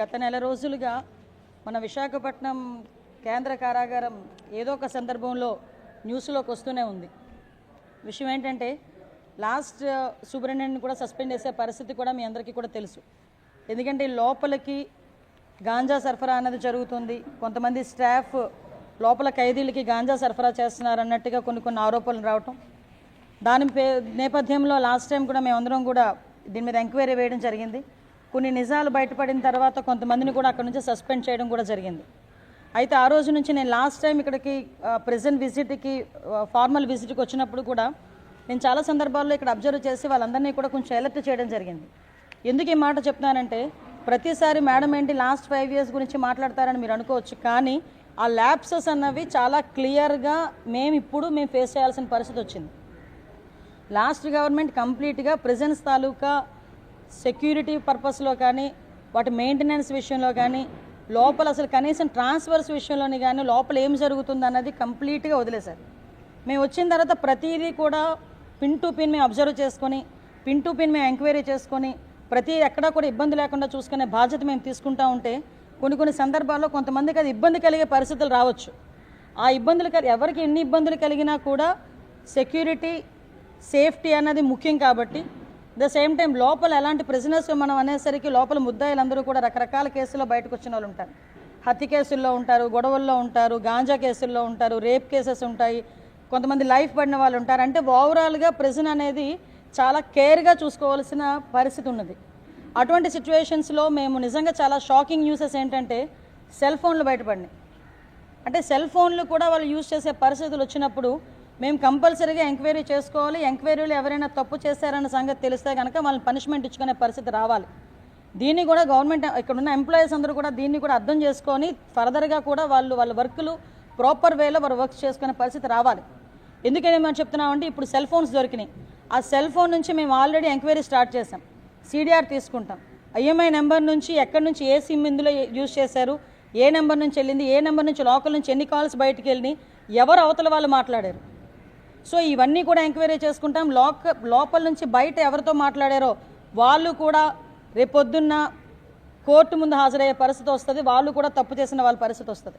గత నెల రోజులుగా మన విశాఖపట్నం కేంద్ర కారాగారం ఏదో ఒక సందర్భంలో న్యూస్లోకి వస్తూనే ఉంది. విషయం ఏంటంటే లాస్ట్ సూపరింటెండెంట్ కూడా సస్పెండ్ చేసే పరిస్థితి కూడా మీ అందరికీ కూడా తెలుసు. ఎందుకంటే లోపలికి గాంజా సరఫరా అన్నది జరుగుతుంది. కొంతమంది స్టాఫ్ లోపల ఖైదీలకి గాంజా సరఫరా చేస్తున్నారు అన్నట్టుగా కొన్ని కొన్ని ఆరోపణలు రావటం. దాని పే నేపథ్యంలో లాస్ట్ టైం కూడా మేమందరం కూడా దీని మీద ఎంక్వైరీ వేయడం జరిగింది. కొన్ని నిజాలు బయటపడిన తర్వాత కొంతమందిని కూడా అక్కడ నుంచి సస్పెండ్ చేయడం కూడా జరిగింది. అయితే ఆ రోజు నుంచి నేను లాస్ట్ టైం ఇక్కడికి ప్రెజెంట్ విజిట్కి ఫార్మల్ విజిట్కి వచ్చినప్పుడు కూడా నేను చాలా సందర్భాల్లో ఇక్కడ అబ్జర్వ్ చేసి వాళ్ళందరినీ కూడా కొంచెం అలర్ట్ చేయడం జరిగింది. ఎందుకు ఈ మాట చెప్తున్నానంటే ప్రతిసారి మేడం ఏంటి లాస్ట్ ఫైవ్ ఇయర్స్ గురించి మాట్లాడతారని మీరు అనుకోవచ్చు కానీ ఆ ల్యాబ్సెస్ అన్నవి చాలా క్లియర్గా మేము ఇప్పుడు మేము ఫేస్ చేయాల్సిన పరిస్థితి వచ్చింది. లాస్ట్ గవర్నమెంట్ కంప్లీట్గా ప్రెజెన్స్ తాలూకా సెక్యూరిటీ పర్పస్లో కానీ వాటి మెయింటెనెన్స్ విషయంలో కానీ లోపల అసలు కనీసం ట్రాన్స్ఫర్స్ విషయంలోని కానీ లోపల ఏం జరుగుతుంది అన్నది కంప్లీట్గా వదిలేశారు. మేము వచ్చిన తర్వాత ప్రతిదీ కూడా పిన్ టు పిన్ మేము అబ్జర్వ్ చేసుకొని పిన్ టు పిన్ మేము ఎంక్వైరీ చేసుకొని ప్రతి ఎక్కడా కూడా ఇబ్బంది లేకుండా చూసుకునే బాధ్యత మేము తీసుకుంటా ఉంటే కొన్ని కొన్ని సందర్భాల్లో కొంతమందికి అది ఇబ్బంది కలిగే పరిస్థితులు రావచ్చు. ఆ ఇబ్బందులు ఎవరికి ఎన్ని ఇబ్బందులు కలిగినా కూడా సెక్యూరిటీ సేఫ్టీ అన్నది ముఖ్యం కాబట్టి ద సేమ్ టైం లోపల ఎలాంటి ప్రిజనర్స్ మనం అనేసరికి లోపల ముద్దాయిలందరూ కూడా రకరకాల కేసుల్లో బయటకు వచ్చిన వాళ్ళు ఉంటారు. హత్య కేసుల్లో ఉంటారు గొడవల్లో ఉంటారు గాంజా కేసుల్లో ఉంటారు రేప్ కేసెస్ ఉంటాయి. కొంతమంది లైఫ్ పడిన వాళ్ళు ఉంటారు. అంటే ఓవరాల్గా ప్రిజన్ అనేది చాలా కేర్గా చూసుకోవాల్సిన పరిస్థితి ఉన్నది. అటువంటి సిచ్యువేషన్స్లో మేము నిజంగా చాలా షాకింగ్ న్యూసెస్ ఏంటంటే సెల్ ఫోన్లు బయటపడినాయి. అంటే సెల్ ఫోన్లు కూడా వాళ్ళు యూజ్ చేసే పరిస్థితులు వచ్చినప్పుడు మేము కంపల్సరీగా ఎంక్వైరీ చేసుకోవాలి. ఎంక్వైరీలు ఎవరైనా తప్పు చేశారన్న సంగతి తెలిస్తే కనుక వాళ్ళని పనిష్మెంట్ ఇచ్చుకునే పరిస్థితి రావాలి. దీన్ని కూడా గవర్నమెంట్ ఇక్కడ ఉన్న ఎంప్లాయీస్ అందరూ కూడా దీన్ని కూడా అర్థం చేసుకొని ఫర్దర్గా కూడా వాళ్ళు వాళ్ళ వర్కులు ప్రాపర్ వేలో వారు వర్క్ చేసుకునే పరిస్థితి రావాలి. ఎందుకని మనం చెప్తున్నామంటే ఇప్పుడు సెల్ ఫోన్స్ దొరికినాయి. ఆ సెల్ ఫోన్ నుంచి మేము ఆల్రెడీ ఎంక్వైరీ స్టార్ట్ చేసాం సిడిఆర్ తీసుకుంటాం. ఐఎంఐ నెంబర్ నుంచి ఎక్కడి నుంచి ఏ సిమ్ ఇందులో యూజ్ చేశారు ఏ నెంబర్ నుంచి వెళ్ళింది ఏ నెంబర్ నుంచి లోకల్ నుంచి ఎన్ని కాల్స్ బయటికి వెళ్ళి ఎవరు అవతల వాళ్ళు మాట్లాడారు. సో ఇవన్నీ కూడా ఎంక్వైరీ చేసుకుంటాం. లోక లోపల నుంచి బయట ఎవరితో మాట్లాడారో వాళ్ళు కూడా రేపొద్దున్న కోర్టు ముందు హాజరయ్యే పరిస్థితి వస్తుంది. వాళ్ళు కూడా తప్పు చేసిన వాళ్ళ పరిస్థితి వస్తుంది.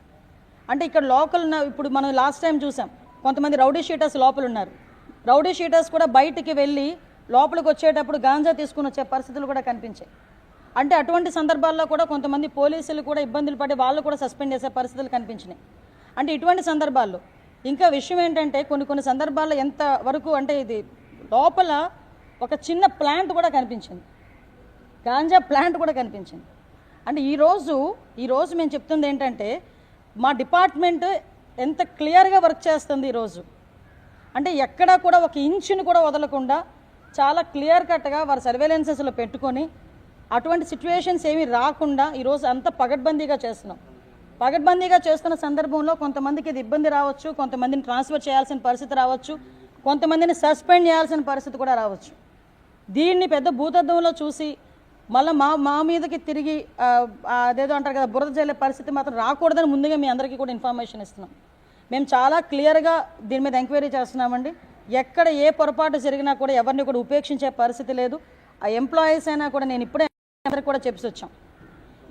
అంటే ఇక్కడ లోకల్ ఉన్న- ఇప్పుడు మనం లాస్ట్ టైం చూసాం. కొంతమంది రౌడీ షీటర్స్ లోపల ఉన్నారు. రౌడీ షీటర్స్ కూడా బయటికి వెళ్ళి లోపలికి వచ్చేటప్పుడు గాంజా తీసుకుని వచ్చే పరిస్థితులు కూడా కనిపించాయి. అంటే అటువంటి సందర్భాల్లో కూడా కొంతమంది పోలీసులు కూడా ఇబ్బందులు పడి వాళ్ళు కూడా సస్పెండ్ చేసే పరిస్థితులు కనిపించినాయి. అంటే ఇటువంటి సందర్భాల్లో ఇంకా విషయం ఏంటంటే కొన్ని కొన్ని సందర్భాల్లో ఎంత వరకు అంటే ఇది లోపల ఒక చిన్న ప్లాంట్ కూడా కనిపించింది. గాంజా ప్లాంట్ కూడా కనిపించింది. అంటే ఈరోజు ఈరోజు మేము చెప్తుంది ఏంటంటే మా డిపార్ట్మెంట్ ఎంత క్లియర్గా వర్క్ చేస్తుంది ఈరోజు అంటే ఎక్కడా కూడా ఒక ఇంచుని కూడా వదలకుండా చాలా క్లియర్ కట్గా వారి సర్వేలెన్సెస్లో పెట్టుకొని అటువంటి సిచ్యువేషన్స్ ఏమీ రాకుండా ఈరోజు అంత పగడ్బందీగా చేస్తున్నాం. పగడ్బందీగా చేస్తున్న సందర్భంలో కొంతమందికి ఇది ఇబ్బంది రావచ్చు కొంతమందిని ట్రాన్స్ఫర్ చేయాల్సిన పరిస్థితి రావచ్చు కొంతమందిని సస్పెండ్ చేయాల్సిన పరిస్థితి కూడా రావచ్చు. దీన్ని పెద్ద భూతద్దంలో చూసి మళ్ళీ మా మా మీదకి తిరిగి అదేదో అంటారు కదా బురద జల్లే పరిస్థితి మాత్రం రాకూడదని ముందుగా మీ అందరికీ కూడా ఇన్ఫర్మేషన్ ఇస్తున్నాం. మేము చాలా క్లియర్గా దీని మీద ఎంక్వైరీ చేస్తున్నామండి. ఎక్కడ ఏ పొరపాటు జరిగినా కూడా ఎవరిని కూడా ఉపేక్షించే పరిస్థితి లేదు. ఆ ఎంప్లాయీస్ అయినా కూడా నేను ఇప్పుడే అందరికి కూడా చెప్పి వచ్చాం.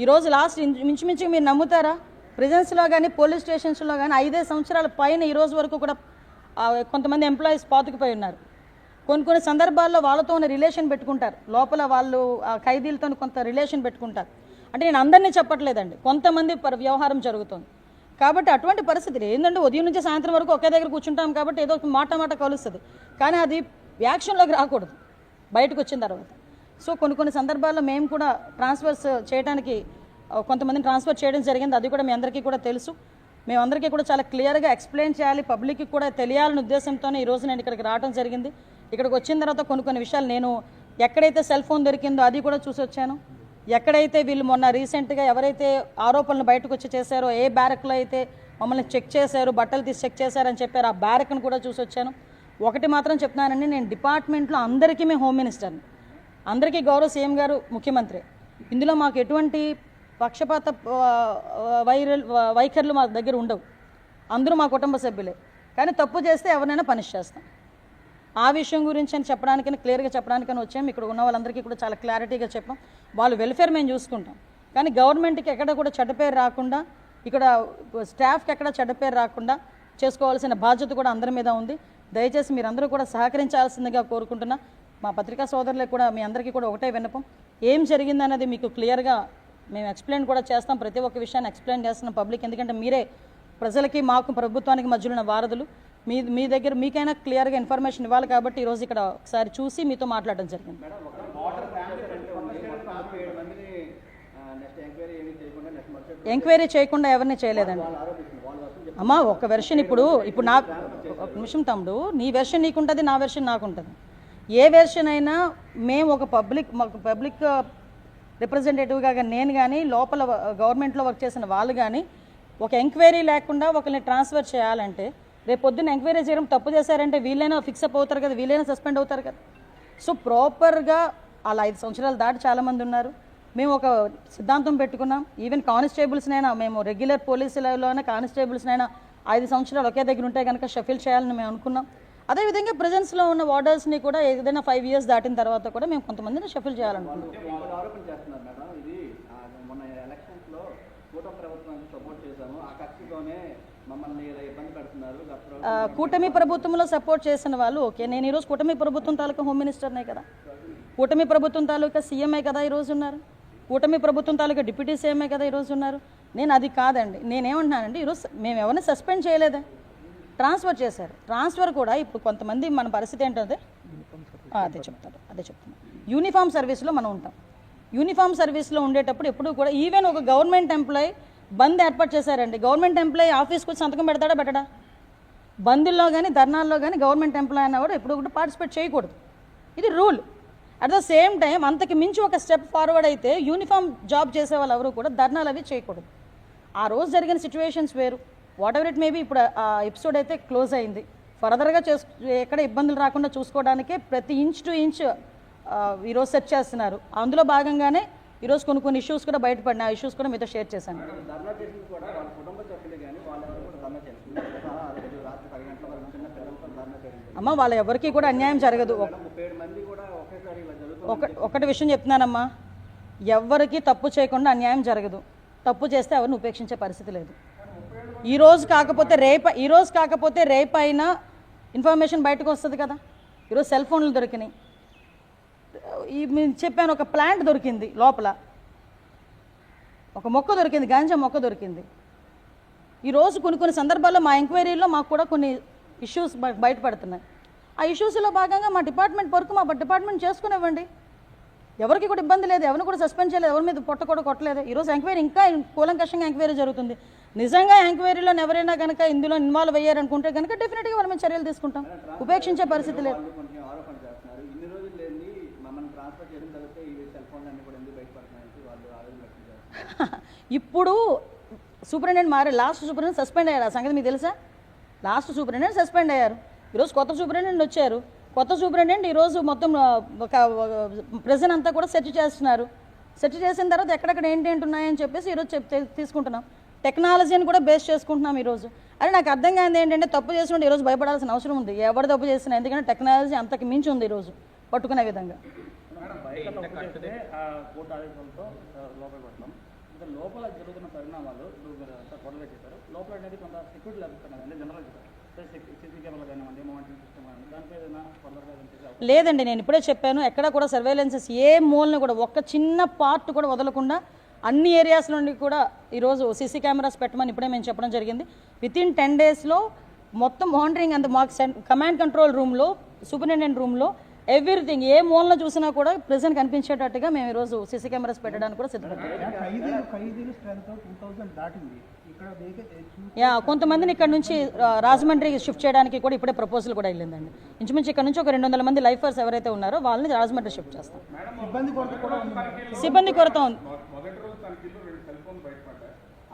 ఈరోజు లాస్ట్ ఇంచు- ఇంచుమించు మీరు నమ్ముతారా? ప్రిజెన్స్లో కానీ పోలీస్ స్టేషన్స్లో కానీ ఐదే సంవత్సరాల పైన ఈ రోజు వరకు కూడా కొంతమంది ఎంప్లాయీస్ పాతుకుపోయి ఉన్నారు. కొన్ని కొన్ని సందర్భాల్లో వాళ్ళతో ఉన్న రిలేషన్ పెట్టుకుంటారు. లోపల వాళ్ళు ఆ ఖైదీలతో కొంత రిలేషన్ పెట్టుకుంటారు. అంటే నేను అందరినీ చెప్పట్లేదండి. కొంతమంది వ్యవహారం జరుగుతుంది. కాబట్టి అటువంటి పరిస్థితి ఏంటంటే ఉదయం నుంచి సాయంత్రం వరకు ఒకే దగ్గర కూర్చుంటాం కాబట్టి ఏదో ఒక మాట మాట కలుస్తుంది. కానీ అది యాక్షన్లోకి రాకూడదు. బయటకు వచ్చిన తర్వాత. సో కొన్ని కొన్ని సందర్భాల్లో మేము కూడా ట్రాన్స్ఫర్స్ చేయడానికి కొంతమందిని ట్రాన్స్ఫర్ చేయడం జరిగింది. అది కూడా మీ అందరికీ కూడా తెలుసు. మేమందరికీ కూడా చాలా క్లియర్గా ఎక్స్ప్లెయిన్ చేయాలి. పబ్లిక్కి కూడా తెలియాలనే ఉద్దేశంతోనే ఈరోజు నేను ఇక్కడికి రావడం జరిగింది. ఇక్కడికి వచ్చిన తర్వాత కొన్ని కొన్ని విషయాలు నేను ఎక్కడైతే సెల్ ఫోన్ దొరికిందో అది కూడా చూసి వచ్చాను. ఎక్కడైతే వీళ్ళు మొన్న రీసెంట్గా ఎవరైతే ఆరోపణలు బయటకు వచ్చి చేశారో ఏ బ్యారక్లో అయితే మమ్మల్ని చెక్ చేశారు బట్టలు తీసి చెక్ చేశారని చెప్పారు ఆ బ్యారక్ను కూడా చూసి వచ్చాను. ఒకటి మాత్రం చెప్తున్నానండి నేను డిపార్ట్మెంట్లో అందరికీ మేము హోమ్ మినిస్టర్ని. అందరికీ గౌరవ సీఎం గారు ముఖ్యమంత్రి. ఇందులో మాకు ఎటువంటి పక్షపాత వైరల్ వైఖరులు మా దగ్గర ఉండవు. అందరూ మా కుటుంబ సభ్యులే. కానీ తప్పు చేస్తే ఎవరినైనా పనిష్ చేస్తాం. ఆ విషయం గురించి అని చెప్పడానికని క్లియర్గా చెప్పడానికని వచ్చాం. ఇక్కడ ఉన్న వాళ్ళందరికీ కూడా చాలా క్లారిటీగా చెప్పాం. వాళ్ళు వెల్ఫేర్ మేము చూసుకుంటాం. కానీ గవర్నమెంట్కి ఎక్కడ కూడా చెడ్డ పేరు రాకుండా ఇక్కడ స్టాఫ్కి ఎక్కడ చెడ్డ పేరు రాకుండా చేసుకోవాల్సిన బాధ్యత కూడా అందరి మీద ఉంది. దయచేసి మీరందరూ కూడా సహకరించాల్సిందిగా కోరుకుంటున్నా. మా పత్రికా సోదరులకు కూడా మీ అందరికీ కూడా ఒకటే విన్నపం. ఏం జరిగిందన్నది మీకు క్లియర్గా మేము ఎక్స్ప్లెయిన్ కూడా చేస్తాం. ప్రతి ఒక్క విషయాన్ని ఎక్స్ప్లెయిన్ చేస్తున్నాం పబ్లిక్ ఎందుకంటే మీరే ప్రజలకి మాకు ప్రభుత్వానికి మధ్యలో ఉన్న వారధులు. మీ మీ దగ్గర మీకైనా క్లియర్గా ఇన్ఫర్మేషన్ ఇవ్వాలి కాబట్టి ఈరోజు ఇక్కడ ఒకసారి చూసి మీతో మాట్లాడడం జరిగింది. ఎంక్వైరీ చేయకుండా ఎవరిని చేయలేదండి. అమ్మా ఒక వెర్షన్ ఇప్పుడు ఇప్పుడు నా ఒక నిమిషం తమ్ముడు. నీ వెర్షన్ నీకుంటుంది నా వెర్షన్ నాకుంటుంది. ఏ వెర్షన్ అయినా మేము ఒక పబ్లిక్ మాకు పబ్లిక్ రిప్రజెంటేటివ్గా కానీ నేను కానీ లోపల గవర్నమెంట్లో వర్క్ చేసిన వాళ్ళు కానీ ఒక ఎంక్వైరీ లేకుండా ఒకరిని ట్రాన్స్ఫర్ చేయాలంటే రేపు పొద్దున్న ఎంక్వైరీ చేయడం తప్పు చేశారంటే వీళ్ళైనా ఫిక్స్ అప్ అవుతారు కదా వీళ్ళైనా సస్పెండ్ అవుతారు కదా. సో ప్రాపర్గా అలా ఐదు సంవత్సరాలు దాటి చాలామంది ఉన్నారు. మేము ఒక సిద్ధాంతం పెట్టుకున్నాం. ఈవెన్ కానిస్టేబుల్స్నైనా మేము రెగ్యులర్ పోలీసులలోనే కానిస్టేబుల్స్నైనా ఐదు సంవత్సరాలు ఒకే దగ్గర ఉంటే కనుక షఫిల్ చేయాలని మేము అనుకున్నాం. అదేవిధంగా ప్రజెన్స్లో ఉన్న వార్డర్స్ని కూడా ఏదైనా ఫైవ్ ఇయర్స్ దాటిన తర్వాత కూడా మేము కొంతమందిని షఫిల్ చేయాలనుకుంటున్నాం. కూటమి ప్రభుత్వంలో సపోర్ట్ చేసిన వాళ్ళు ఓకే. నేను ఈరోజు కూటమి ప్రభుత్వం తాలూకా హోమ్ మినిస్టర్నే కదా. కూటమి ప్రభుత్వం తాలూకా సీఎంఏ కదా ఈరోజు ఉన్నారు? కూటమి ప్రభుత్వం తాలూకా డిప్యూటీ సీఎంఏ కదా ఈరోజు ఉన్నారు? నేను అది కాదండి. నేనేమంటున్నానండి ఈరోజు మేము ఎవరిని సస్పెండ్ చేయలేదే. ట్రాన్స్ఫర్ చేశారు. ట్రాన్స్ఫర్ కూడా ఇప్పుడు కొంతమంది మన పరిస్థితి ఏంటంటే అదే చెప్తారు అదే చెప్తాను. యూనిఫామ్ సర్వీస్లో మనం ఉంటాం. యూనిఫామ్ సర్వీస్లో ఉండేటప్పుడు ఎప్పుడు కూడా ఈవెన్ ఒక గవర్నమెంట్ ఎంప్లాయ్ బంద్ ఏర్పాటు చేశారండి. గవర్నమెంట్ ఎంప్లాయీ ఆఫీస్కి వచ్చి సంతకం పెడతాడా పెట్టడా? బందుల్లో కానీ ధర్నాల్లో కానీ గవర్నమెంట్ ఎంప్లాయ్ కూడా ఎప్పుడు కూడా పార్టిసిపేట్ చేయకూడదు. ఇది rule. At the same time అంతకు మించి ఒక స్టెప్ ఫార్వర్డ్ అయితే యూనిఫామ్ జాబ్ చేసే వాళ్ళు ఎవరు కూడా ధర్నాలు అవి చేయకూడదు. ఆ రోజు జరిగిన సిచ్యువేషన్స్ వేరు. వాట్ ఎవర్ ఇట్ మేబీ ఇప్పుడు ఆ ఎపిసోడ్ అయితే క్లోజ్ అయింది. ఫర్దర్గా చేసు ఎక్కడ ఇబ్బందులు రాకుండా చూసుకోవడానికే ప్రతి ఇంచ్ టు ఇంచ్ ఈరోజు సెర్చ్ చేస్తున్నారు. అందులో భాగంగానే ఈరోజు కొన్ని కొన్ని ఇష్యూస్ కూడా బయటపడినాయి ఆ ఇష్యూస్ కూడా మీతో షేర్ చేశాను. అమ్మ వాళ్ళ ఎవరికి కూడా అన్యాయం జరగదు. ఒకటి విషయం చెప్తున్నానమ్మా. ఎవ్వరికి తప్పు చేయకుండా అన్యాయం జరగదు. తప్పు చేస్తే ఎవరిని ఉపేక్షించే పరిస్థితి లేదు. ఈరోజు కాకపోతే రేపు ఈరోజు కాకపోతే రేపు అయినా ఇన్ఫర్మేషన్ బయటకు వస్తుంది కదా. ఈరోజు సెల్ ఫోన్లు దొరికినాయి. ఈ చెప్పాను ఒక ప్లాంట్ దొరికింది లోపల. ఒక మొక్క దొరికింది గాంజా మొక్క దొరికింది. ఈరోజు కొన్ని కొన్ని సందర్భాల్లో మా ఎంక్వైరీలో మాకు కూడా కొన్ని ఇష్యూస్ బయటపడుతున్నాయి. ఆ ఇష్యూస్లో భాగంగా మా డిపార్ట్మెంట్ వరకు మా డిపార్ట్మెంట్ చేసుకునివ్వండి. ఎవరికి కూడా ఇబ్బంది లేదు ఎవరిని కూడా సస్పెండ్ చేయలేదు ఎవరి మీద పొట్ట కూడా కొట్టలేదు. ఈరోజు ఎంక్వైరీ ఇంకా కూలంకషంగా ఎంక్వైరీ జరుగుతుంది. నిజంగా ఎంక్వైరీలో ఎవరైనా కనుక ఇందులో ఇన్వాల్వ్ అయ్యారనుకుంటే కనుక డెఫినెట్గా మీద చర్యలు తీసుకుంటాం. ఉపేక్షించే పరిస్థితి లేదు. ఇప్పుడు సూపరింటెండెంట్ మారే లాస్ట్ సూపరింటెండెంట్ సస్పెండ్ అయ్యారు. ఆ సంగతి మీకు తెలుసా? లాస్ట్ సూపరింటెండెంట్ సస్పెండ్ అయ్యారు. ఈరోజు కొత్త సూపరింటెండెంట్ వచ్చారు. కొత్త సూపరింటెండెంట్ ఈరోజు మొత్తం ఒక ప్రజెంట్ అంతా కూడా సెర్చ్ చేస్తున్నారు. సెర్చ్ చేసిన తర్వాత ఎక్కడెక్కడ ఏంటి ఏంటి ఉన్నాయని చెప్పేసి ఈరోజు చెప్ తీసుకుంటున్నాం. టెక్నాలజీని కూడా బేస్ చేసుకుంటున్నాం ఈరోజు. అరే నాకు అర్థం కాదు ఏంటంటే తప్పు చేసినట్టు ఈరోజు భయపడాల్సిన అవసరం ఉంది. ఎవరు తప్పు చేసినా ఎందుకంటే టెక్నాలజీ అంతకు మించి ఉంది ఈరోజు పట్టుకునే విధంగా. లోపల జరుగుతున్న పరిణామాలు ఇప్పుడు కొడలు లోపల అనేది కొంత సెక్యూరిటీ అంటే జనరల్ చెప్పారు. లేదండి నేను ఇప్పుడే చెప్పాను ఎక్కడ కూడా సర్వేలెన్సెస్ ఏ మూలని కూడా ఒక్క చిన్న పార్ట్ కూడా వదలకుండా అన్ని ఏరియాస్ నుండి కూడా ఈరోజు సీసీ కెమెరాస్ పెట్టమని ఇప్పుడే మేము చెప్పడం జరిగింది. విత్ ఇన్ టెన్ డేస్లో మొత్తం మానిటరింగ్ అండ్ మాకు కమాండ్ కంట్రోల్ రూమ్లో సూపరింటెండెంట్ రూమ్లో ఎవ్రీథింగ్ ఏ మూలన చూసినా కూడా ప్రెసెంట్ కనిపించేటట్టుగా మేము ఈరోజు సీసీ కెమెరాస్ పెట్టడానికి కూడా సిద్ధపడ్డాం. యా కొంతమందిని ఇక్కడ నుంచి ఆ, రాజమండ్రికి షిఫ్ట్ చేయడానికి కూడా ఇప్పుడే ప్రపోజల్ కూడా వెళ్ళిందండి. ఇంచుమించు ఇక్కడ నుంచి ఒక రెండు వందల మంది లైఫర్స్ ఎవరైతే ఉన్నారో వాళ్ళని రాజమండ్రి షిఫ్ట్ చేస్తాం. ఇబ్బంది కొరత కూడా ఉంది. సిబ్బంది కొరత ఉంది.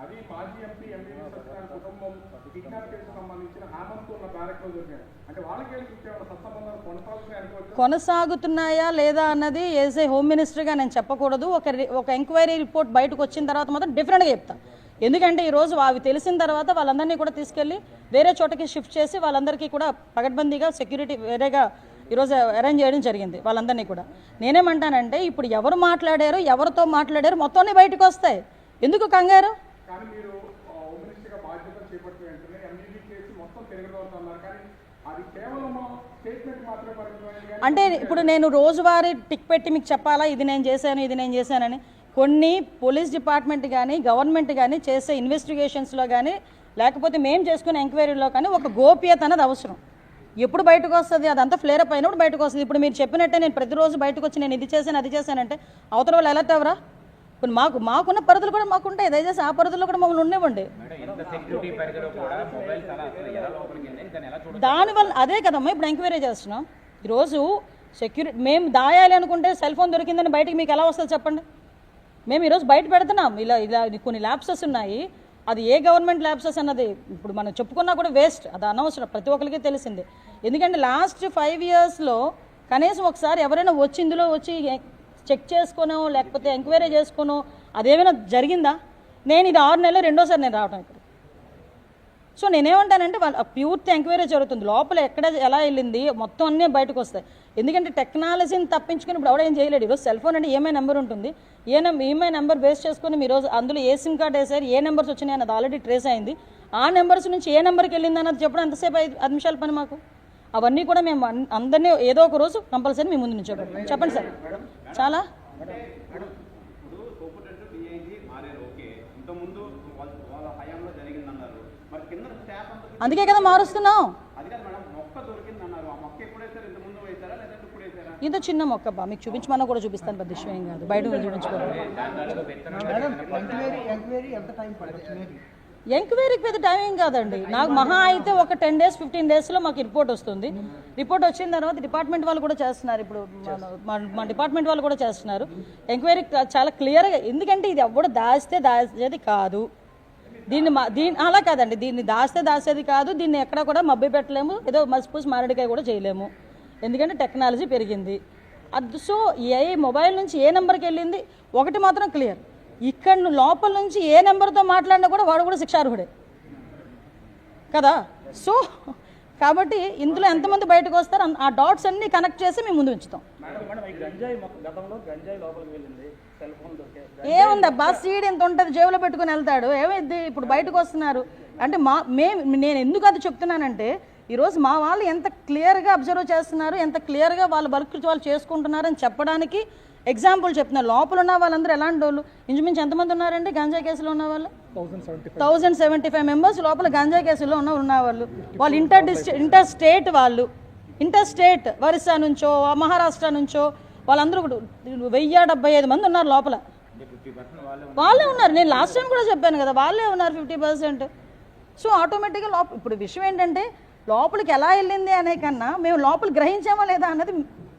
అది మాజీ ఎంపీ ఎంపీ కుటుంబం కిడ్నాప్ కేసుకు సంబంధించిన హామర్తో ఉన్న బ్యారెక్లో దొరికాయి. అంటే వాళ్ళకి కొనసాగుతున్నాయా లేదా అన్నది ఏజ్ ఏ హోమ్ మినిస్టర్గా నేను చెప్పకూడదు. ఒక రి- ఒక ఎంక్వైరీ రిపోర్ట్ బయటకు వచ్చిన తర్వాత మాత్రం డిఫరెంట్గా చెప్తా. ఎందుకంటే ఈరోజు అవి తెలిసిన తర్వాత వాళ్ళందరినీ కూడా తీసుకెళ్ళి వేరే చోటకి షిఫ్ట్ చేసి వాళ్ళందరికీ కూడా పగడ్బందీగా సెక్యూరిటీ వేరేగా ఈరోజు అరేంజ్ చేయడం జరిగింది వాళ్ళందరినీ కూడా. నేనేమంటానంటే ఇప్పుడు ఎవరు మాట్లాడారు ఎవరితో మాట్లాడారు మొత్తం బయటకు వస్తాయి. ఎందుకు కంగారు? అది కేవలం అంటే ఇప్పుడు నేను రోజువారీ టిక్ పెట్టి మీకు చెప్పాలా? ఇది నేను చేశాను ఇది నేను చేశానని. కొన్ని పోలీస్ డిపార్ట్మెంట్ కానీ గవర్నమెంట్ కానీ చేసే ఇన్వెస్టిగేషన్స్లో కానీ లేకపోతే మేము చేసుకునే ఎంక్వైరీలో కానీ ఒక గోప్యత అనేది అవసరం. ఎప్పుడు బయటకు వస్తుంది? అదంతా ఫ్లేరప్ అయినప్పుడు బయటకు వస్తుంది. ఇప్పుడు మీరు చెప్పినట్టే నేను ప్రతిరోజు బయటకు వచ్చి నేను ఇది చేశాను అది చేశానంటే అవతల వాళ్ళు అలర్ట్ ఎవరా? ఇప్పుడు మాకు మాకున్న పరిధులు కూడా మాకు ఉంటాయి దయచేసి ఆ పరిధుల్లో కూడా మమ్మల్ని ఉండేవ్వండి చూడాలి దానివల్ల అదే కదమ్మా ఇప్పుడు ఎంక్వైరీ చేస్తున్నాం. ఈరోజు సెక్యూరిటీ మేము దాయాలి అనుకుంటే సెల్ ఫోన్ దొరికిందని బయటికి మీకు ఎలా వస్తుంది చెప్పండి? మేము ఈరోజు బయట పెడుతున్నాం. ఇలా ఇలా కొన్ని ల్యాబ్సెస్ ఉన్నాయి. అది ఏ గవర్నమెంట్ ల్యాబ్సెస్ అన్నది ఇప్పుడు మనం చెప్పుకున్నా కూడా వేస్ట్ అది అనవసరం. ప్రతి ఒక్కరికి తెలిసిందే. ఎందుకంటే లాస్ట్ ఫైవ్ ఇయర్స్లో కనీసం ఒకసారి ఎవరైనా వచ్చి ఇందులో వచ్చి చెక్ చేసుకోనో లేకపోతే ఎంక్వైరీ చేసుకోనో అదేమైనా జరిగిందా? నేను ఇది ఆరు నెలలు రెండోసారి నేను రావడం ఇక్కడ సో నేనేమంటానంటే వాళ్ళ పూర్తి ఎంక్వైరీ జరుగుతుంది. లోపల ఎక్కడ ఎలా వెళ్ళింది మొత్తం అన్నీ బయటకు వస్తాయి. ఎందుకంటే టెక్నాలజీని తప్పించుకుని ఇప్పుడు ఎవడేం చేయలేడు. ఈరోజు సెల్ ఫోన్ అంటే ఈఎంఐ నెంబర్ ఉంటుంది. ఏ నెంబర్ ఈఎంఐ నెంబర్ బేస్ చేసుకుని మీరు రోజు అందులో ఏ సిమ్ కార్డ్ వేసారు ఏ నెంబర్స్ వచ్చినాయి అన్నది ఆల్రెడీ ట్రేస్ అయింది. ఆ నెంబర్స్ నుంచి ఏ నెంబర్కి వెళ్ళింది అన్నది చెప్పడం ఎంతసేపు ఐదు ఐదు నిమిషాల పని మాకు? అవన్నీ కూడా మేము అందరినీ ఏదో ఒక రోజు కంపల్సరీ మీ ముందు నుంచి చెప్పండి సార్. చాలా? ఇప్పుడు సూపరింటెండెంట్ డిఐజీ మారారు ఓకే. ఇంతకుముందు వాళ్ళ వాళ్ళ హయాంలో జరిగిందన్నారు. మరి కింద స్టాఫ్ అంతా అందుకే కదా మారుస్తున్నాం. అది కాదు మేడం మొక్క దొరికిందన్నారు. ఆ మొక్క ఎప్పుడు వేశారు? ఇంత చిన్న మొక్క బా మీకు చూపించమన్నా కూడా చూపిస్తాను పెద్ద విషయం ఏం కాదు. బయట నుంచి ఎంక్వైరీకి పెద్ద టైం ఏం కాదండి. నాకు మహా అయితే ఒక టెన్ డేస్ ఫిఫ్టీన్ డేస్లో మాకు రిపోర్ట్ వస్తుంది. రిపోర్ట్ వచ్చిన తర్వాత డిపార్ట్మెంట్ వాళ్ళు కూడా చేస్తున్నారు. ఇప్పుడు మన- మా- డిపార్ట్మెంట్ వాళ్ళు కూడా చేస్తున్నారు. ఎంక్వైరీ చాలా క్లియర్గా ఎందుకంటే ఇది ఎవడు దాస్తే దాచేది కాదు. దీన్ని మా దీన్ని అలా కాదండి. దీన్ని దాస్తే దాసేది కాదు. దీన్ని ఎక్కడ కూడా మబ్బి పెట్టలేము. ఏదో మసిపూసి మారడికాయ కూడా చేయలేము. ఎందుకంటే టెక్నాలజీ పెరిగింది. అది సో ఏ మొబైల్ నుంచి ఏ నెంబర్కి వెళ్ళింది? ఒకటి మాత్రం క్లియర్ ఇక్కడ లోపల నుంచి ఏ నెంబర్తో మాట్లాడినా కూడా వాడు కూడా శిక్షార్హుడే. కదా? సో కాబట్టి ఇందులో ఎంతమంది బయటకు వస్తారు? ఆ డాట్స్ అన్ని కనెక్ట్ చేసి మేము ముందు ఉంచుతాం. ఏముంది బస్ సీడ్ ఎంత ఉంటుంది జేబులో పెట్టుకుని వెళ్తాడు. ఏమైంది? ఇప్పుడు బయటకు వస్తున్నారు. అంటే మా మేము నేను ఎందుకు అది చెప్తున్నానంటే ఈరోజు మా వాళ్ళు ఎంత క్లియర్గా అబ్జర్వ్ చేస్తున్నారు ఎంత క్లియర్గా వాళ్ళ వర్క్ వాళ్ళు చేసుకుంటున్నారని చెప్పడానికి ఎగ్జాంపుల్ చెప్తున్నారు లోపల ఉన్న వాళ్ళందరూ ఎలాంటి వాళ్ళు ఇంచుమించు ఎంతమంది ఉన్నారండి గంజా కేసులో ఉన్న వాళ్ళు? థౌజండ్ సెవెంటీ ఫైవ్ మెంబర్స్ లోపల గంజా కేసులో ఉన్న ఉన్నవాళ్ళు వాళ్ళు. ఇంటర్ డిస్ట్రి ఇంటర్ స్టేట్ వాళ్ళు. ఇంటర్ స్టేట్ ఒరిస్సా నుంచో మహారాష్ట్ర నుంచో వాళ్ళందరూ వెయ్యి డెబ్బై ఐదు మంది ఉన్నారు లోపల. వాళ్ళు ఉన్నారు. నేను లాస్ట్ టైం కూడా చెప్పాను కదా వాళ్ళే ఉన్నారు ఫిఫ్టీ పర్సెంట్ సో ఆటోమేటిక్గా లోప ఇప్పుడు విషయం ఏంటంటే లోపలికి ఎలా వెళ్ళింది అనే కన్నా మేము లోపల గ్రహించామా లేదా అన్నది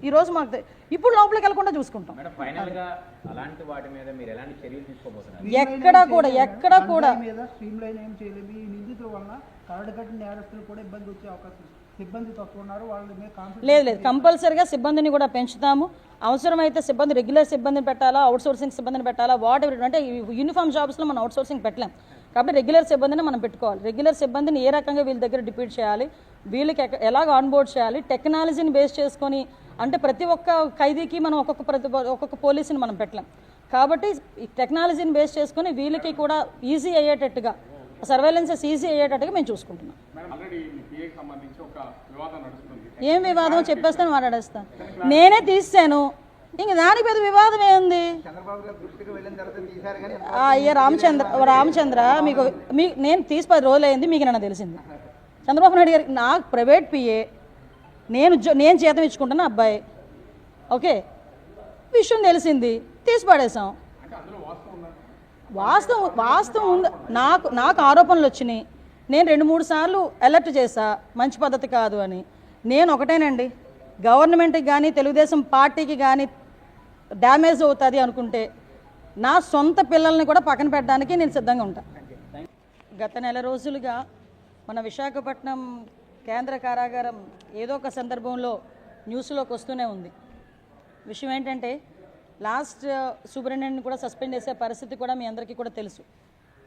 ఈరోజు మాకు తె- ఇప్పుడు లోపలికి వెళ్ళకుండా చూసుకుంటాం. మేడం ఫైనల్గా అలాంటి వాటి మీద మీరు ఎలాంటి చర్యలు తీసుకోబోతున్నారు? ఎక్కడ కూడా ఎక్కడ కూడా. గంజాయి మీద స్ట్రీమ్ లైన్ ఏం చేయలేము. ఈ నిందితుల వలన కరడు కట్టిన నేరస్తులు కూడా ఇబ్బంది వచ్చే అవకాశం ఉంది. సిబ్బంది తక్కువ ఉన్నారు వాళ్ళ మీద కాన్ఫిడెన్స్ లేదు లేదు. కంపల్సరీగా సిబ్బందిని కూడా పెంచుతాము. అవసరమైతే సిబ్బంది రెగ్యులర్ సిబ్బందిని పెట్టాలా అవుట్ సోర్సింగ్ సిబ్బందిని పెట్టాలా వాట్ ఎవర్ అంటే యూనిఫామ్ జాబ్స్లో మనం అవుట్ సోర్సింగ్ పెట్టలేం. కాబట్టి రెగ్యులర్ సిబ్బందిని మనం పెట్టుకోవాలి. రెగ్యులర్ సిబ్బందిని ఏ రకంగా వీళ్ళ దగ్గర డిప్యూట్ చేయాలి? వీళ్ళకి ఎక్క- ఎలాగ ఆన్బోర్డ్ చేయాలి? టెక్నాలజీని బేస్ చేసుకొని అంటే ప్రతి ఒక్క ఖైదీకి మనం ఒక్కొక్క ప్రతి ఒక్కొక్క పోలీసుని మనం పెట్టలేం. కాబట్టి ఈ టెక్నాలజీని బేస్ చేసుకొని వీళ్ళకి కూడా ఈజీ అయ్యేటట్టుగా సర్వేలెన్సెస్ ఈజీ అయ్యేటట్టుగా మేము చూసుకుంటున్నాం. మేడం ఆల్రెడీ మీ పిఏకి సంబంధించి ఒక వివాదం నడుస్తుంది. ఏం వివాదం? చెప్పేస్తాను మాట్లాడేస్తాను నేనే తీసాను. ఇంక దానికి పెద్ద వివాదం ఏముంది చంద్రబాబు గారు దృష్టికి వెళ్ళిన తర్వాత తీశారు కానీ ఆ, అయ్యే రామచంద్ర ఓ రామచంద్ర మీకు మీ నేను తీసి పది రోజులు అయింది మీకు నన్ను తెలిసింది. చంద్రబాబు నాయుడు గారికి నాకు ప్రైవేట్ పిఏ నేను జో- నేను జీతం ఇచ్చుకుంటున్న అబ్బాయి. ఓకే? విషయం తెలిసింది. తీసి పడేసాం వాస్తవం వాస్తవం ఉంది. నాకు నాకు ఆరోపణలు వచ్చినాయి. నేను రెండు మూడు సార్లు అలర్ట్ చేశా. మంచి పద్ధతి కాదు అని. నేను ఒకటేనండి. గవర్నమెంట్కి కానీ తెలుగుదేశం పార్టీకి కానీ డ్యామేజ్ అవుతుంది అనుకుంటే నా సొంత పిల్లల్ని కూడా పక్కన పెట్టడానికి నేను సిద్ధంగా ఉంటాను గత నెల రోజులుగా మన విశాఖపట్నం కేంద్ర కారాగారం ఏదో ఒక సందర్భంలో న్యూస్లోకి వస్తూనే ఉంది. విషయం ఏంటంటే లాస్ట్ సూపరింటెండెంట్ కూడా సస్పెండ్ చేసే పరిస్థితి కూడా మీ అందరికీ కూడా తెలుసు.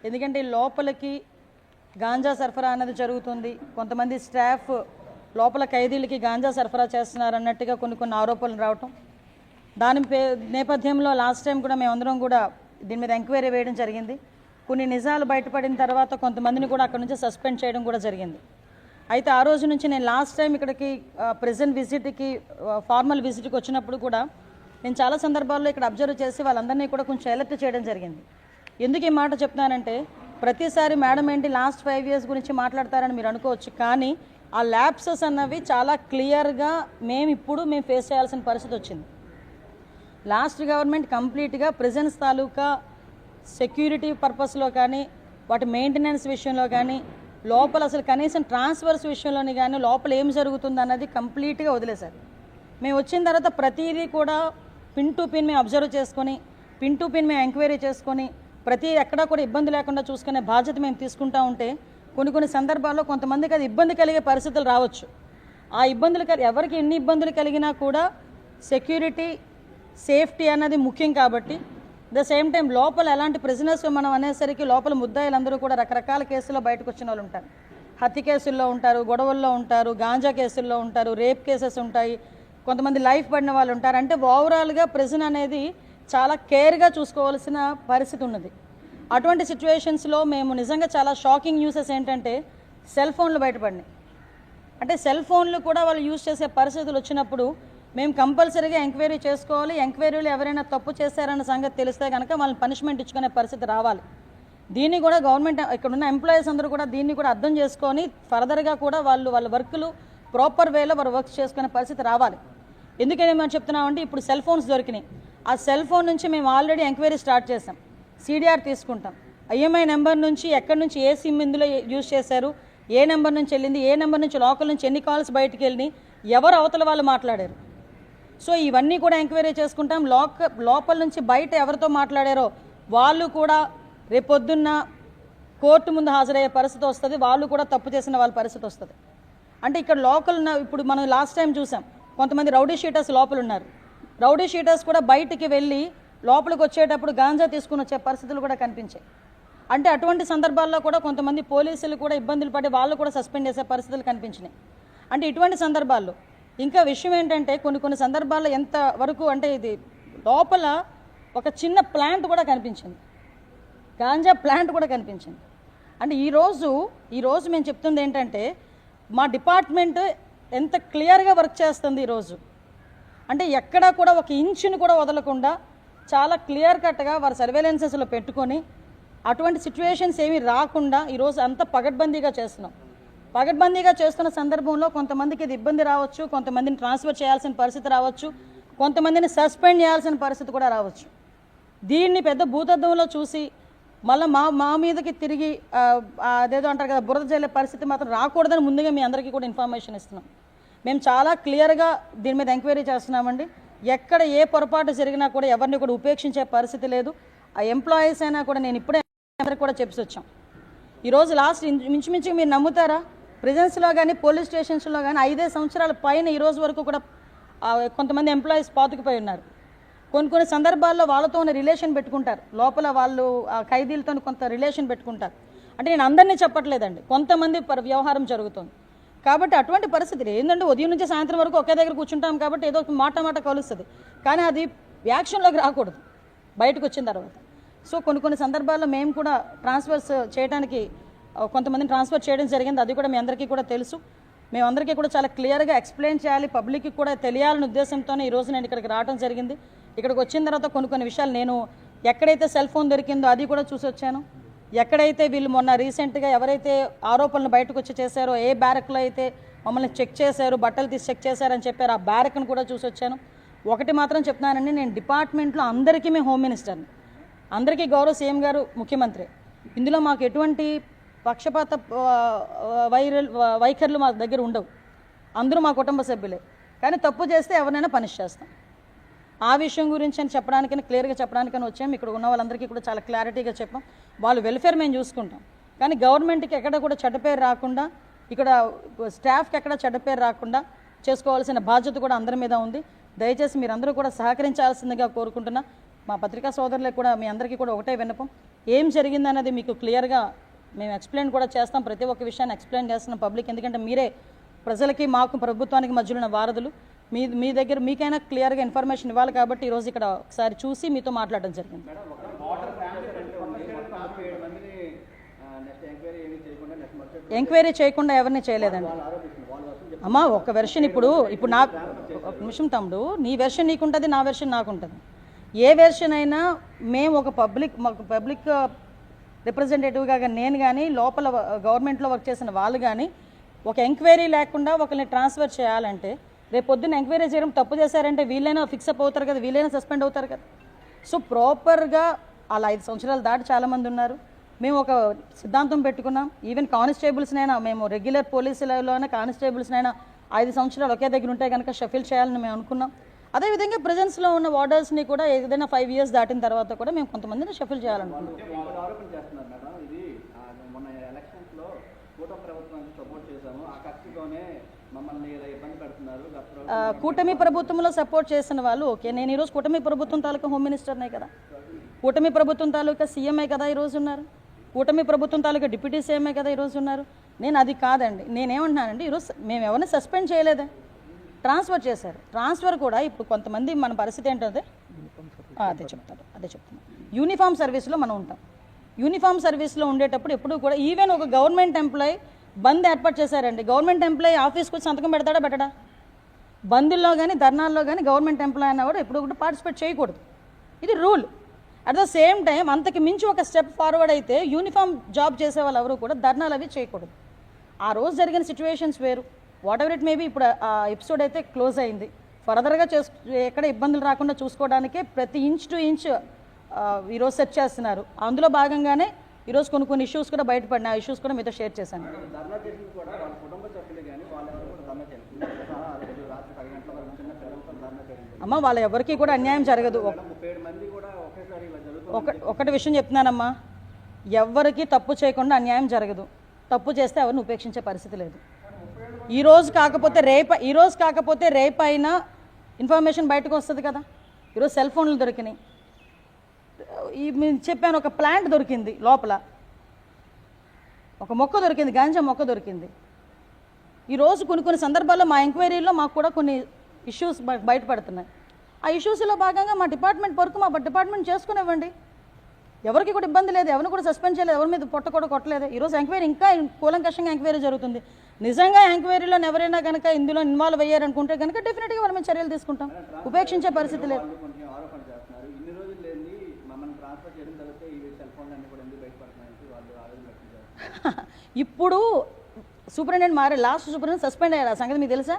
ఎందుకంటే లోపలికి గాంజా సరఫరా అన్నది జరుగుతుంది. కొంతమంది స్టాఫ్ లోపల ఖైదీలకి గాంజా సరఫరా చేస్తున్నారు అన్నట్టుగా కొన్ని కొన్ని ఆరోపణలు రావటం. దాని పే నేపథ్యంలో లాస్ట్ టైం కూడా మేమందరం కూడా దీని మీద ఎంక్వైరీ వేయడం జరిగింది. కొన్ని నిజాలు బయటపడిన తర్వాత కొంతమందిని కూడా అక్కడ నుంచి సస్పెండ్ చేయడం కూడా జరిగింది. అయితే ఆ రోజు నుంచి నేను లాస్ట్ టైం ఇక్కడికి ప్రెజెంట్ విజిట్కి ఫార్మల్ విజిట్కి వచ్చినప్పుడు కూడా నేను చాలా సందర్భాల్లో ఇక్కడ అబ్జర్వ్ చేసి వాళ్ళందరినీ కూడా కొంచెం ఎలర్ట్ చేయడం జరిగింది. ఎందుకు ఈ మాట చెప్తున్నానంటే ప్రతిసారి మేడం ఏంటి లాస్ట్ ఫైవ్ ఇయర్స్ గురించి మాట్లాడతారని మీరు అనుకోవచ్చు కానీ ఆ ల్యాబ్సెస్ అన్నవి చాలా క్లియర్గా మేము ఇప్పుడు మేము ఫేస్ చేయాల్సిన పరిస్థితి వచ్చింది. లాస్ట్ గవర్నమెంట్ కంప్లీట్గా ప్రజెన్స్ తాలూకా సెక్యూరిటీ పర్పస్లో కానీ వాటి మెయింటెనెన్స్ విషయంలో కానీ లోపల అసలు కనీసం ట్రాన్స్ఫర్స్ విషయంలోని కానీ లోపల ఏం జరుగుతుంది అన్నది కంప్లీట్గా వదిలేశారు. మేము వచ్చిన తర్వాత ప్రతిదీ కూడా పిన్ టు పిన్ మేము అబ్జర్వ్ చేసుకొని పిన్ టు పిన్ మేము ఎంక్వైరీ చేసుకొని ప్రతి ఎక్కడా కూడా ఇబ్బంది లేకుండా చూసుకునే బాధ్యత మేము తీసుకుంటా ఉంటే కొన్ని కొన్ని సందర్భాల్లో కొంతమందికి అది ఇబ్బంది కలిగే పరిస్థితులు రావచ్చు. ఆ ఇబ్బందులు కలి- ఎవరికి ఎన్ని ఇబ్బందులు కలిగినా కూడా సెక్యూరిటీ సేఫ్టీ అన్నది ముఖ్యం కాబట్టి ద సేమ్ టైం లోపల ఎలాంటి ప్రిజనర్స్ మనం అనేసరికి లోపల ముద్దాయిలందరూ కూడా రకరకాల కేసుల్లో బయటకు వచ్చిన వాళ్ళు ఉంటారు. హత్య కేసుల్లో ఉంటారు గొడవల్లో ఉంటారు గాంజా కేసుల్లో ఉంటారు రేప్ కేసెస్ ఉంటాయి. కొంతమంది లైఫ్ పడిన వాళ్ళు ఉంటారు. అంటే ఓవరాల్గా ప్రిజన్ అనేది చాలా కేర్గా చూసుకోవాల్సిన పరిస్థితి ఉన్నది. అటువంటి సిచ్యువేషన్స్లో మేము నిజంగా చాలా షాకింగ్ న్యూసెస్ ఏంటంటే సెల్ ఫోన్లు బయటపడినాయి. అంటే సెల్ ఫోన్లు కూడా వాళ్ళు యూజ్ చేసే పరిస్థితులు వచ్చినప్పుడు మేము కంపల్సరీగా ఎంక్వైరీ చేసుకోవాలి. ఎంక్వైరీలు ఎవరైనా తప్పు చేశారన్న సంగతి తెలిస్తే కనుక వాళ్ళని పనిష్మెంట్ ఇచ్చుకునే పరిస్థితి రావాలి. దీన్ని కూడా గవర్నమెంట్ ఇక్కడ ఉన్న ఎంప్లాయీస్ అందరూ కూడా దీన్ని కూడా అర్థం చేసుకొని ఫర్దర్గా కూడా వాళ్ళు వాళ్ళ వర్క్లు ప్రాపర్ వేలో వారు వర్క్ చేసుకునే పరిస్థితి రావాలి. ఎందుకని మనం చెప్తున్నామంటే ఇప్పుడు సెల్ ఫోన్స్ దొరికినాయి. ఆ సెల్ ఫోన్ నుంచి మేము ఆల్రెడీ ఎంక్వైరీ స్టార్ట్ చేసాం సీడీఆర్ తీసుకుంటాం. ఐఎంఐ నెంబర్ నుంచి ఎక్కడి నుంచి ఏ సిమ్ ఇందులో యూజ్ చేశారు ఏ నెంబర్ నుంచి వెళ్ళింది ఏ నెంబర్ నుంచి లోకల్ నుంచి ఎన్ని కాల్స్ బయటికి వెళ్ళినాయి ఎవరు అవతల వాళ్ళు మాట్లాడారు. సో ఇవన్నీ కూడా ఎంక్వైరీ చేసుకుంటాం. లోక లోపల నుంచి బయట ఎవరితో మాట్లాడారో వాళ్ళు కూడా రేపొద్దున్న కోర్టు ముందు హాజరయ్యే పరిస్థితి వస్తుంది. వాళ్ళు కూడా తప్పు చేసిన వాళ్ళ పరిస్థితి వస్తుంది. అంటే ఇక్కడ లోకల్ ఉన్న ఇప్పుడు మనం లాస్ట్ టైం చూసాం. కొంతమంది రౌడీ షీటర్స్ లోపల ఉన్నారు. రౌడీ షీటర్స్ కూడా బయటికి వెళ్ళి లోపలికి వచ్చేటప్పుడు గాంజా తీసుకుని వచ్చే పరిస్థితులు కూడా కనిపించాయి. అంటే అటువంటి సందర్భాల్లో కూడా కొంతమంది పోలీసులు కూడా ఇబ్బందులు పడి వాళ్ళు కూడా సస్పెండ్ చేసే పరిస్థితులు కనిపించినాయి. అంటే ఇటువంటి సందర్భాల్లో ఇంకా విషయం ఏంటంటే కొన్ని కొన్ని సందర్భాల్లో ఎంత వరకు అంటే ఇది లోపల ఒక చిన్న ప్లాంట్ కూడా కనిపించింది. గాంజా ప్లాంట్ కూడా కనిపించింది. అంటే ఈరోజు ఈరోజు మేము చెప్తుంది ఏంటంటే మా డిపార్ట్మెంట్ ఎంత క్లియర్గా వర్క్ చేస్తుంది ఈరోజు అంటే ఎక్కడా కూడా ఒక ఇంచుని కూడా వదలకుండా చాలా క్లియర్ కట్గా వారి సర్వేలెన్సెస్లో పెట్టుకొని అటువంటి సిచ్యువేషన్స్ ఏమీ రాకుండా ఈరోజు అంత పగడ్బందీగా చేస్తున్నాం. పగడ్బందీగా చేస్తున్న సందర్భంలో కొంతమందికి ఇది ఇబ్బంది రావచ్చు కొంతమందిని ట్రాన్స్ఫర్ చేయాల్సిన పరిస్థితి రావచ్చు కొంతమందిని సస్పెండ్ చేయాల్సిన పరిస్థితి కూడా రావచ్చు. దీన్ని పెద్ద భూతద్దంలో చూసి మళ్ళీ మా మా మీదకి తిరిగి అదేదో అంటారు కదా బురద చేయలే పరిస్థితి మాత్రం రాకూడదని ముందుగా మీ అందరికీ కూడా ఇన్ఫర్మేషన్ ఇస్తున్నాం. మేము చాలా క్లియర్గా దీని మీద ఎంక్వైరీ చేస్తున్నామండి. ఎక్కడ ఏ పొరపాటు జరిగినా కూడా ఎవరిని కూడా ఉపేక్షించే పరిస్థితి లేదు. ఆ ఎంప్లాయీస్ అయినా కూడా నేను ఇప్పుడే అందరికి కూడా చెప్పి వచ్చాం. ఈరోజు లాస్ట్ మించుమించు మీరు నమ్ముతారా? ప్రిజెన్స్లో కానీ పోలీస్ స్టేషన్స్లో కానీ ఐదే సంవత్సరాల పైన ఈ రోజు వరకు కూడా కొంతమంది ఎంప్లాయీస్ పాతుకుపోయి ఉన్నారు. కొన్ని కొన్ని సందర్భాల్లో వాళ్ళతో ఉన్న రిలేషన్ పెట్టుకుంటారు. లోపల వాళ్ళు ఆ ఖైదీలతో కొంత రిలేషన్ పెట్టుకుంటారు. అంటే నేను అందరినీ చెప్పట్లేదండి. కొంతమంది వ్యవహారం జరుగుతుంది. కాబట్టి అటువంటి పరిస్థితులు ఏంటంటే ఉదయం నుంచి సాయంత్రం వరకు ఒకే దగ్గర కూర్చుంటాం కాబట్టి ఏదో ఒక మాట మాట కలుస్తుంది. కానీ అది యాక్షన్లోకి రాకూడదు. బయటకు వచ్చిన తర్వాత. సో కొన్ని కొన్ని సందర్భాల్లో మేము కూడా ట్రాన్స్ఫర్స్ చేయడానికి కొంతమందిని ట్రాన్స్ఫర్ చేయడం జరిగింది. అది కూడా మీ అందరికీ కూడా తెలుసు. మేమందరికీ కూడా చాలా క్లియర్గా ఎక్స్ప్లెయిన్ చేయాలి. పబ్లిక్కి కూడా తెలియాలనే ఉద్దేశంతోనే ఈరోజు నేను ఇక్కడికి రావడం జరిగింది. ఇక్కడికి వచ్చిన తర్వాత కొన్ని కొన్ని విషయాలు నేను ఎక్కడైతే సెల్ ఫోన్ దొరికిందో అది కూడా చూసి వచ్చాను. ఎక్కడైతే వీళ్ళు మొన్న రీసెంట్గా ఎవరైతే ఆరోపణలు బయటకు వచ్చి చేశారో ఏ బ్యారక్లో అయితే మమ్మల్ని చెక్ చేశారు బట్టలు తీసి చెక్ చేశారని చెప్పారు ఆ బ్యారక్ను కూడా చూసి వచ్చాను. ఒకటి మాత్రం చెప్తున్నానండి నేను డిపార్ట్మెంట్లో అందరికీ మేము హోమ్ మినిస్టర్ని. అందరికీ గౌరవ సీఎం గారు ముఖ్యమంత్రి. ఇందులో మాకు ఎటువంటి పక్షపాత వైరల్ వైఖరులు మా దగ్గర ఉండవు. అందరూ మా కుటుంబ సభ్యులే. కానీ తప్పు చేస్తే ఎవరినైనా పనిష్ చేస్తాం. ఆ విషయం గురించి అని చెప్పడానికని క్లియర్గా చెప్పడానికని వచ్చాము ఇక్కడ ఉన్న వాళ్ళందరికీ కూడా చాలా క్లారిటీగా చెప్పాం. వాళ్ళు వెల్ఫేర్ మేము చూసుకుంటాం. కానీ గవర్నమెంట్కి ఎక్కడ కూడా చెడ్డ పేరు రాకుండా ఇక్కడ స్టాఫ్కి ఎక్కడ చెడ్డ పేరు రాకుండా చేసుకోవాల్సిన బాధ్యత కూడా అందరి మీద ఉంది. దయచేసి మీరందరూ కూడా సహకరించాల్సిందిగా కోరుకుంటున్నా. మా పత్రికా సోదరులకు కూడా మీ అందరికీ కూడా ఒకటే విన్నపం. ఏం జరిగిందన్నది మీకు క్లియర్గా మేము ఎక్స్ప్లెయిన్ కూడా చేస్తాం. ప్రతి ఒక్క విషయాన్ని ఎక్స్ప్లెయిన్ చేస్తున్నాం పబ్లిక్. ఎందుకంటే మీరే ప్రజలకి మాకు ప్రభుత్వానికి మధ్యలో ఉన్న వారధులు. మీ మీ దగ్గర మీకైనా క్లియర్గా ఇన్ఫర్మేషన్ ఇవ్వాలి కాబట్టి ఈరోజు ఇక్కడ ఒకసారి చూసి మీతో మాట్లాడడం జరిగింది. ఎంక్వైరీ చేయకుండా ఎవరిని చేయలేదండి. అమ్మా ఒక వెర్షన్ ఇప్పుడు ఇప్పుడు నాకు ఒక నిమిషం తమ్ముడు నీ వెర్షన్ నీకుంటుంది నా వెర్షన్ నాకుంటుంది. ఏ వెర్షన్ అయినా మేము ఒక పబ్లిక్ మాకు పబ్లిక్ రిప్రజెంటేటివ్గా నేను కానీ లోపల గవర్నమెంట్లో వర్క్ చేసిన వాళ్ళు కానీ ఒక ఎంక్వైరీ లేకుండా ఒకరిని ట్రాన్స్ఫర్ చేయాలంటే రేపు పొద్దున్న ఎంక్వైరీ చేయడం తప్పు చేశారంటే వీళ్ళైనా ఫిక్స్ అప్ అవుతారు కదా వీళ్ళైనా సస్పెండ్ అవుతారు కదా. సో ప్రాపర్గా అలా ఐదు సంవత్సరాలు దాటి చాలామంది ఉన్నారు. మేము ఒక సిద్ధాంతం పెట్టుకున్నాం. ఈవెన్ కానిస్టేబుల్స్నైనా మేము రెగ్యులర్ పోలీసులలోనే కానిస్టేబుల్స్నైనా ఐదు సంవత్సరాలు ఒకే దగ్గర ఉంటే కనుక షఫిల్ చేయాలని మేము అనుకున్నాం. అదేవిధంగా ప్రజెన్స్లో ఉన్న వార్డర్స్ని కూడా ఏదైనా ఫైవ్ ఇయర్స్ దాటిన తర్వాత కూడా మేము కొంతమందిని షఫిల్ ప్రభుత్వం కూటమి ప్రభుత్వంలో సపోర్ట్ చేసిన వాళ్ళు ఓకే. నేను ఈరోజు కూటమి ప్రభుత్వం తాలూకా హోమ్ మినిస్టర్నే కదా. కూటమి ప్రభుత్వం తాలూకా సీఎంఏ కదా ఈరోజు ఉన్నారు. కూటమి ప్రభుత్వం తాలూకా డిప్యూటీ సీఎంఏ కదా ఈరోజు ఉన్నారు. నేను అది కాదండి. నేనేమంటున్నానండి ఈరోజు మేము ఎవరిని సస్పెండ్ చేయలేదే. ట్రాన్స్ఫర్ చేశారు. ట్రాన్స్ఫర్ కూడా ఇప్పుడు కొంతమంది మన పరిస్థితి ఏంటంటే అదే చెప్తారు అదే చెప్తాను. యూనిఫామ్ సర్వీస్లో మనం ఉంటాం. యూనిఫామ్ సర్వీస్లో ఉండేటప్పుడు ఎప్పుడు కూడా ఈవెన్ ఒక గవర్నమెంట్ ఎంప్లాయ్ బంద్ ఏర్పాటు చేశారండి. గవర్నమెంట్ ఎంప్లాయ్ ఆఫీస్కి వచ్చి సంతకం పెడతాడా పెట్టడా? బంద్లో కానీ ధర్నాల్లో కానీ గవర్నమెంట్ ఎంప్లాయ్ అన్న కూడా ఎప్పుడు కూడా పార్టిసిపేట్ చేయకూడదు. ఇది rule. At the same time అంతకు మించి ఒక స్టెప్ ఫార్వర్డ్ అయితే యూనిఫామ్ జాబ్ చేసే వాళ్ళు ఎవరు కూడా ధర్నాలు అవి చేయకూడదు. ఆ రోజు జరిగిన సిచ్యువేషన్స్ వేరు. వాట్ ఎవర్ ఇట్ మేబీ ఇప్పుడు ఆ ఎపిసోడ్ అయితే క్లోజ్ అయింది. ఫర్దర్గా చేసు ఎక్కడ ఇబ్బందులు రాకుండా చూసుకోవడానికే ప్రతి ఇంచ్ టు ఇంచ్ ఈరోజు సెర్చ్ చేస్తున్నారు. అందులో భాగంగానే ఈరోజు కొన్ని కొన్ని ఇష్యూస్ కూడా బయటపడినాయి. ఆ ఇష్యూస్ కూడా మీతో షేర్ చేశాను. అమ్మ వాళ్ళ ఎవరికి కూడా అన్యాయం జరగదు. ఒకటి విషయం చెప్తున్నానమ్మా. ఎవ్వరికి తప్పు చేయకుండా అన్యాయం జరగదు. తప్పు చేస్తే ఎవరిని ఉపేక్షించే పరిస్థితి లేదు. ఈరోజు కాకపోతే రేప ఈరోజు కాకపోతే రేపు అయినా ఇన్ఫర్మేషన్ బయటకు వస్తుంది కదా. ఈరోజు సెల్ ఫోన్లు దొరికినాయి. ఈ నేను చెప్పాను ఒక ప్లాంట్ దొరికింది లోపల. ఒక మొక్క దొరికింది గాంజా మొక్క దొరికింది. ఈరోజు కొన్ని కొన్ని సందర్భాల్లో మా ఎంక్వైరీలో మాకు కూడా కొన్ని ఇష్యూస్ బయటపడుతున్నాయి. ఆ ఇష్యూస్లో భాగంగా మా డిపార్ట్మెంట్ వరకు మా డిపార్ట్మెంట్ చేసుకునివ్వండి. ఎవరికి కూడా ఇబ్బంది లేదు ఎవరిని కూడా సస్పెండ్ చేయలేదు ఎవరి మీద పొట్ట కూడా కొట్టలేదు. ఈరోజు ఎంక్వైరీ ఇంకా కూలంకషంగా ఎంక్వైరీ జరుగుతుంది. నిజంగా ఎంక్వైరీలో ఎవరైనా కనుక ఇందులో ఇన్వాల్వ్ అయ్యారనుకుంటే కనుక డెఫినెట్గా మీద చర్యలు తీసుకుంటాం. ఉపేక్షించే పరిస్థితి లేదు. ఇప్పుడు సూపరింటెండెంట్ మారే లాస్ట్ సూపరింటెండెంట్ సస్పెండ్ అయ్యారు. ఆ సంగతి మీకు తెలుసా?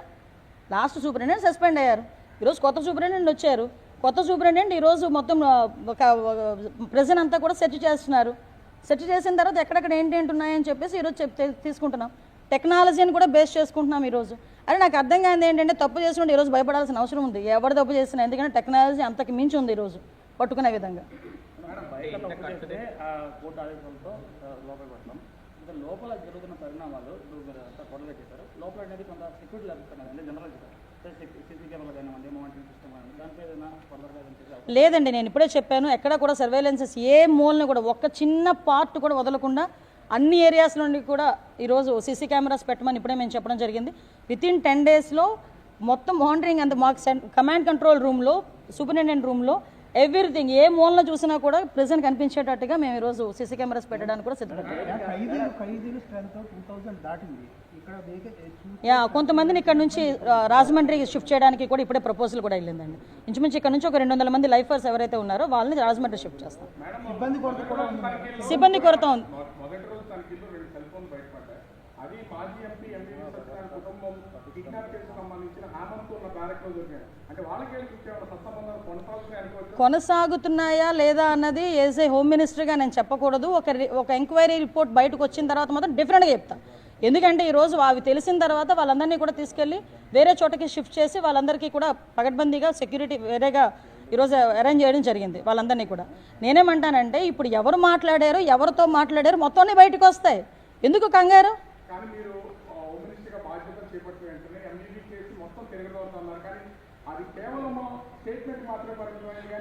లాస్ట్ సూపరింటెండెంట్ సస్పెండ్ అయ్యారు. ఈరోజు కొత్త సూపరింటెండెంట్ వచ్చారు. కొత్త సూపరింటెండెంట్ ఈరోజు మొత్తం ఒక ప్రజెంట్ అంతా కూడా సెర్చ్ చేస్తున్నారు. సెర్చ్ చేసిన తర్వాత ఎక్కడెక్కడ ఏంటి ఏంటి ఉన్నాయని చెప్పేసి ఈరోజు చెప్ తె- తీసుకుంటున్నాం. టెక్నాలజీని కూడా బేస్ చేసుకుంటున్నాం ఈరోజు అరే నాకు అర్థం కానిది ఏంటంటే తప్పు చేసినట్టు ఈరోజు భయపడాల్సిన అవసరం ఉంది. ఎవరు తప్పు చేసినా ఎందుకంటే టెక్నాలజీ అంతకు మించి ఉంది ఈరోజు పట్టుకునే విధంగా. లోపల జరుగుతున్న పరిణామాలు ఇప్పుడు మీరు అంతా కొడలు చేశారు లోపల అనేది కొంత సెక్యూరిటీ లభిస్తున్నది అంటే జనరల్ సీసీ కెమెరా కానివ్వండి లేదండి నేను ఇప్పుడే చెప్పాను ఎక్కడ కూడా సర్వేలెన్సెస్ ఏ మూలని కూడా ఒక్క చిన్న పార్ట్ కూడా వదలకుండా అన్ని ఏరియాస్ నుండి కూడా ఈరోజు సీసీ కెమెరాస్ పెట్టమని ఇప్పుడే మేము చెప్పడం జరిగింది. విత్ ఇన్ టెన్ డేస్లో మొత్తం మానిటరింగ్ అంత మాకు కమాండ్ కంట్రోల్ రూమ్లో సూపరింటెండెంట్ రూమ్లో ఎవ్రీథింగ్ ఏ మూలన చూసినా కూడా ప్రెజెంట్ కనిపించేటట్టుగా మేము ఈరోజు సీసీ కెమెరాస్ పెట్టడానికి కూడా సిద్ధపడ్డాం. యా కొంతమందిని ఇక్కడ నుంచి ఆ, రాజమండ్రికి షిఫ్ట్ చేయడానికి కూడా ఇప్పుడే ప్రపోజల్ కూడా వెళ్ళిందండి. ఇంచుమించు ఇక్కడ నుంచి ఒక రెండు వందల మంది లైఫర్స్ ఎవరైతే ఉన్నారో వాళ్ళని రాజమండ్రి షిఫ్ట్ చేస్తాం. సిబ్బంది కొరత కూడా ఉంది. అది మాజీ ఎంపీ ఎంపీ కుటుంబం సంబంధించిన ఉన్న కొనసాగుతున్నాయి లేదా అన్నది ఏజ్ ఏ హోమ్ మినిస్టర్గా నేను చెప్పకూడదు. ఒక ఒక ఎంక్వైరీ రిపోర్ట్ బయటకు వచ్చిన తర్వాత మాత్రం డిఫరెంట్గా చెప్తా. ఎందుకంటే ఈరోజు అవి తెలిసిన తర్వాత వాళ్ళందరినీ కూడా తీసుకెళ్ళి వేరే చోటకి షిఫ్ట్ చేసి వాళ్ళందరికీ కూడా పగడ్బందీగా సెక్యూరిటీ వేరేగా ఈరోజు అరేంజ్ చేయడం జరిగింది వాళ్ళందరినీ కూడా. నేనేమంటానంటే ఇప్పుడు ఎవరు మాట్లాడారు ఎవరితో మాట్లాడారు మొత్తం అన్నీ బయటకు వస్తాయి. ఎందుకు కంగారు? కానీ మీరు ఆ, హోమ్ మినిస్టర్గా బాధ్యతలు చేపట్టిన వెంటనే ఎంఈబీ కేసు మొత్తం తిరగదవుతున్నారు కానీ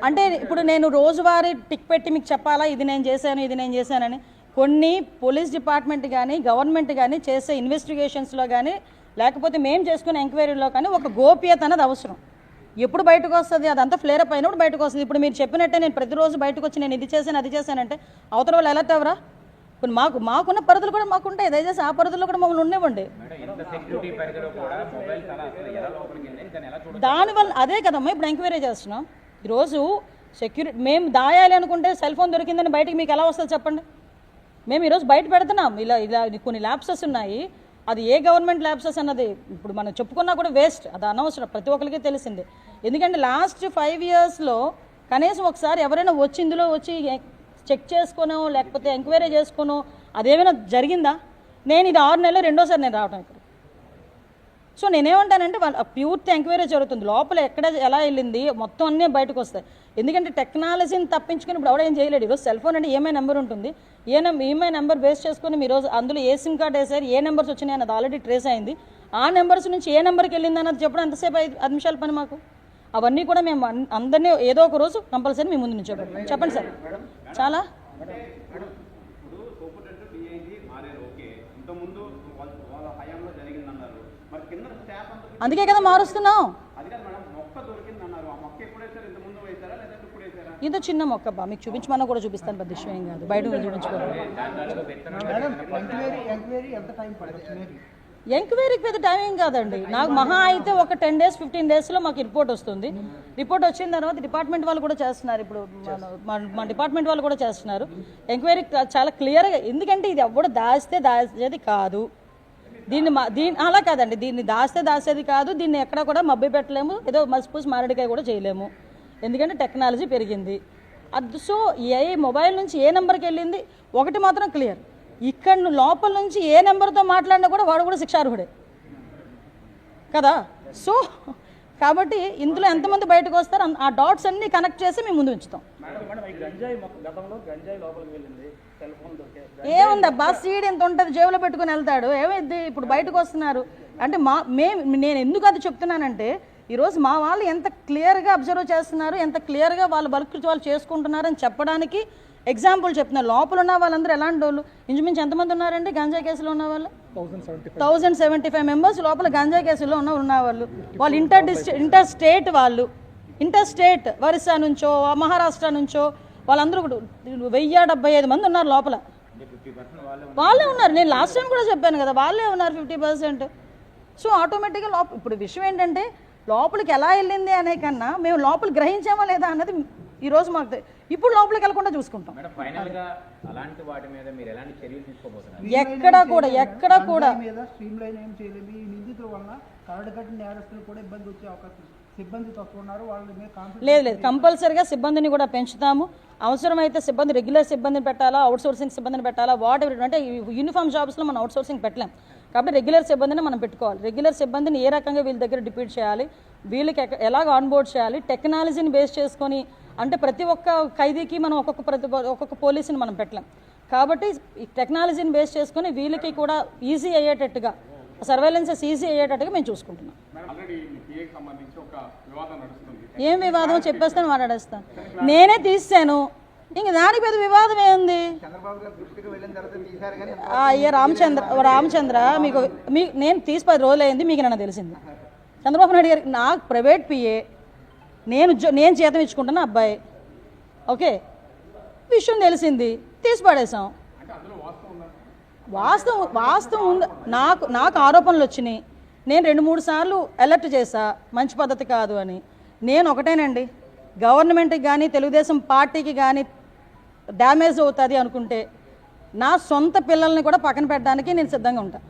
అంటే ఇప్పుడు నేను రోజువారీ టిక్ పెట్టి మీకు చెప్పాలా? ఇది నేను చేశాను ఇది నేను చేశానని. కొన్ని పోలీస్ డిపార్ట్మెంట్ కానీ గవర్నమెంట్ కానీ చేసే ఇన్వెస్టిగేషన్స్లో కానీ లేకపోతే మేము చేసుకునే ఎంక్వైరీలో కానీ ఒక గోప్యత అన్నది అవసరం. ఎప్పుడు బయటకు వస్తుంది? అదంతా ఫ్లేర్ అప్ అయినప్పుడు బయటకు వస్తుంది. ఇప్పుడు మీరు చెప్పినట్టే నేను ప్రతిరోజు బయటకు వచ్చి నేను ఇది చేశాను అది చేశానంటే అవతల వాళ్ళు అలర్ట్ ఎవరా? ఇప్పుడు మాకు మాకున్న పరిధులు కూడా మాకు ఉంటాయి. దయచేసి ఆ పరిధుల్లో కూడా మమ్మల్ని ఉండేవ్వండి చూడాలి దానివల్ల అదే కదమ్మా ఇప్పుడు ఎంక్వైరీ చేస్తున్నాం. ఈరోజు సెక్యూరిటీ మేము దాయాలి అనుకుంటే సెల్ ఫోన్ దొరికిందని బయటికి మీకు ఎలా వస్తుంది చెప్పండి? మేము ఈరోజు బయట పెడుతున్నాం. ఇలా ఇలా కొన్ని ల్యాబ్సెస్ ఉన్నాయి. అది ఏ గవర్నమెంట్ ల్యాబ్సెస్ అన్నది ఇప్పుడు మనం చెప్పుకున్నా కూడా వేస్ట్ అది అనవసరం. ప్రతి ఒక్కరికి తెలిసిందే. ఎందుకంటే లాస్ట్ ఫైవ్ ఇయర్స్లో కనీసం ఒకసారి ఎవరైనా వచ్చి ఇందులో వచ్చి చెక్ చేసుకోనో లేకపోతే ఎంక్వైరీ చేసుకోనో అదేమైనా జరిగిందా? నేను ఇది ఆరు నెలలు రెండోసారి నేను రావడం ఇక్కడ. సో నేనేమంటానంటే వాళ్ళ పూర్తి ఎంక్వైరీ జరుగుతుంది. లోపల ఎక్కడ ఎలా వెళ్ళింది మొత్తం అన్నీ బయటకు వస్తాయి. ఎందుకంటే టెక్నాలజీని తప్పించుకుని ఇప్పుడు ఎవడేం చేయలేడు. ఈరోజు సెల్ ఫోన్ అంటే ఏమై నెంబర్ ఉంటుంది. ఏ నెంబర్ ఈఎంఐ నెంబర్ బేస్ చేసుకుని మీరు రోజు అందులో ఏ సిమ్ కార్డ్ వేసారు ఏ నెంబర్స్ వచ్చినాయి అన్నది ఆల్రెడీ ట్రేస్ అయింది. ఆ నెంబర్స్ నుంచి ఏ నెంబర్కి వెళ్ళింది అన్నది చెప్పడం ఎంతసేపు ఐదు నిమిషాల పని మాకు? అవన్నీ కూడా మేము అందరినీ ఏదో ఒక రోజు కంపల్సరీ మీ ముందు నుంచోబెడతాం చెప్పండి సార్. చాలా? అందుకే కదా మారుస్తున్నాం. ఇంత చిన్న మొక్క బా మీకు చూపించమన్నా కూడా చూపిస్తాను పెద్ద విషయం కాదు. బయట చూపించుకోవాలి. ఎంక్వైరీకి పెద్ద టైం ఏం కాదండి. నాకు మహా అయితే ఒక టెన్ డేస్ ఫిఫ్టీన్ డేస్లో మాకు రిపోర్ట్ వస్తుంది. రిపోర్ట్ వచ్చిన తర్వాత డిపార్ట్మెంట్ వాళ్ళు కూడా చేస్తున్నారు. ఇప్పుడు మన- మా డిపార్ట్మెంట్ వాళ్ళు కూడా చేస్తున్నారు. ఎంక్వైరీ చాలా క్లియర్గా ఎందుకంటే ఇది ఎవడు దాస్తే దాచేది కాదు. దీన్ని మా దీని అలా కాదండి. దీన్ని దాస్తే దాసేది కాదు. దీన్ని ఎక్కడ కూడా మబ్బి పెట్టలేము. ఏదో మసిపూసి మారడికాయ కూడా చేయలేము. ఎందుకంటే టెక్నాలజీ పెరిగింది. అది సో ఏ మొబైల్ నుంచి ఏ నెంబర్కి వెళ్ళింది? ఒకటి మాత్రం క్లియర్. ఇక్కడ లోపల నుంచి ఏ నెంబర్తో మాట్లాడినా కూడా వాడు కూడా శిక్షార్హుడే. కదా? సో కాబట్టి ఇందులో ఎంతమంది బయటకు వస్తారు? ఆ డాట్స్ అన్ని కనెక్ట్ చేసి మేము ముందు ఉంచుతాం. మేడం మేడం ఈ గంజాయి మొక్క- గతంలో గంజాయి లోపలికి వెళ్ళింది. సెల్ ఫోన్ దొరికే ఏముంది బస్ సీడ్ ఎంత ఉంటుంది? జేబులో పెట్టుకుని వెళ్తాడు. ఏమైంది? ఇప్పుడు బయటకు వస్తున్నారు. అంటే మా మేము నేను ఎందుకు అది చెప్తున్నానంటే ఈరోజు మా వాళ్ళు ఎంత క్లియర్గా అబ్జర్వ్ చేస్తున్నారు ఎంత క్లియర్గా వాళ్ళు బల్క్ వాళ్ళు చేసుకుంటున్నారు అని చెప్పడానికి ఎగ్జాంపుల్ చెప్తున్నారు లోపల ఉన్న వాళ్ళందరూ ఎలాంటి వాళ్ళు? ఇంచుమించు ఎంతమంది ఉన్నారండి గంజాయి కేసులో ఉన్న వాళ్ళు? థౌజండ్ సెవెంటీ ఫైవ్ మెంబర్స్ లోపల గంజాయి కేసులో ఉన్న ఉన్నవాళ్ళు వాళ్ళు. ఇంటర్ డిస్ట్రి ఇంటర్ స్టేట్ వాళ్ళు. ఇంటర్ స్టేట్ ఒరిస్సా నుంచో మహారాష్ట్ర నుంచో వాళ్ళందరూ కూడా వెయ్యి డెబ్బై ఐదు మంది ఉన్నారు లోపల. వాళ్ళు ఉన్నారు. నేను లాస్ట్ టైం కూడా చెప్పాను కదా వాళ్ళే ఉన్నారు ఫిఫ్టీ పర్సెంట్ సో ఆటోమేటిక్గా లోప ఇప్పుడు విషయం ఏంటంటే లోపలికి ఎలా వెళ్ళింది అనే కన్నా మేము లోపలికి గ్రహించామా లేదా అన్నది ఈరోజు మాకు తె- ఇప్పుడు లోపలికి వెళ్ళకుండా చూసుకుంటాం. మేడం ఫైనల్గా అలాంటి వాటి మీద మీరు ఎలాంటి చర్యలు తీసుకోబోతున్నారు? ఎక్కడ కూడా ఎక్కడ కూడా. మీద స్ట్రీమ్ లైన్ ఏం చేయలేదు ఈ నిందితుల వలన కరడు కట్టిన నేరస్తులు కూడా ఇబ్బంది వచ్చే అవకాశం ఉంది. సిబ్బంది తక్కువ ఉన్నారు వాళ్ళ మీద లేదు లేదు. కంపల్సరీగా సిబ్బందిని కూడా పెంచుతాము. అవసరమైతే సిబ్బంది రెగ్యులర్ సిబ్బందిని పెట్టాలా అవుట్ సోర్సింగ్ సిబ్బందిని పెట్టాలా వాట్ ఎవర్ అంటే యూనిఫామ్ జాబ్స్లో మనం అవుట్ సోర్సింగ్ పెట్టలేం. కాబట్టి రెగ్యులర్ సిబ్బందిని మనం పెట్టుకోవాలి. రెగ్యులర్ సిబ్బందిని ఏ రకంగా వీళ్ళ దగ్గర డిప్యూట్ చేయాలి? వీళ్ళకి ఎలాగ ఆన్బోర్డ్ చేయాలి? టెక్నాలజీని బేస్ చేసుకొని అంటే ప్రతి ఒక్క ఖైదీకి మనం ఒక్కొక్క ప్రతి ఒక్కొక్క పోలీసుని మనం పెట్టలేం. కాబట్టి ఈ టెక్నాలజీని బేస్ చేసుకొని వీళ్ళకి కూడా ఈజీ అయ్యేటట్టుగా సర్వేలెన్సెస్ ఈజీ అయ్యేటట్టుగా మేము చూసుకుంటున్నాం. ఆల్రెడీ మీ పిఏకి సంబంధించి ఒక వివాదం నడుస్తుంది. ఏం వివాదం? చెప్పేస్తాను మాట్లాడేస్తాను. నేనే తీసాను ఇంక దానికి పెద్ద వివాదం ఏముంది చంద్రబాబు గారు దృష్టికి వెళ్ళిన తర్వాత తీశారు కానీ ఆ అయ్యే రామచంద్ర ఓ రామచంద్ర మీకు మీ నేను తీసి పది రోజులు అయింది మీకు నన్ను తెలిసింది. చంద్రబాబు నాయుడు గారికి నాకు ప్రైవేట్ పిఏ నేను నేను జీతం ఇచ్చుకుంటాను అబ్బాయి. ఓకే. విషయం తెలిసింది. తీసి పడేసాం వాస్తవం వాస్తవం ఉంది? నాకు నాకు ఆరోపణలు వచ్చినాయి. నేను రెండు మూడు సార్లు అలర్ట్ చేశా. మంచి పద్ధతి కాదు అని. నేను ఒకటేనండి. గవర్నమెంట్కి కానీ తెలుగుదేశం పార్టీకి కానీ డ్యామేజ్ అవుతుంది అనుకుంటే నా సొంత పిల్లల్ని కూడా పక్కన పెట్టడానికి నేను సిద్ధంగా ఉంటాను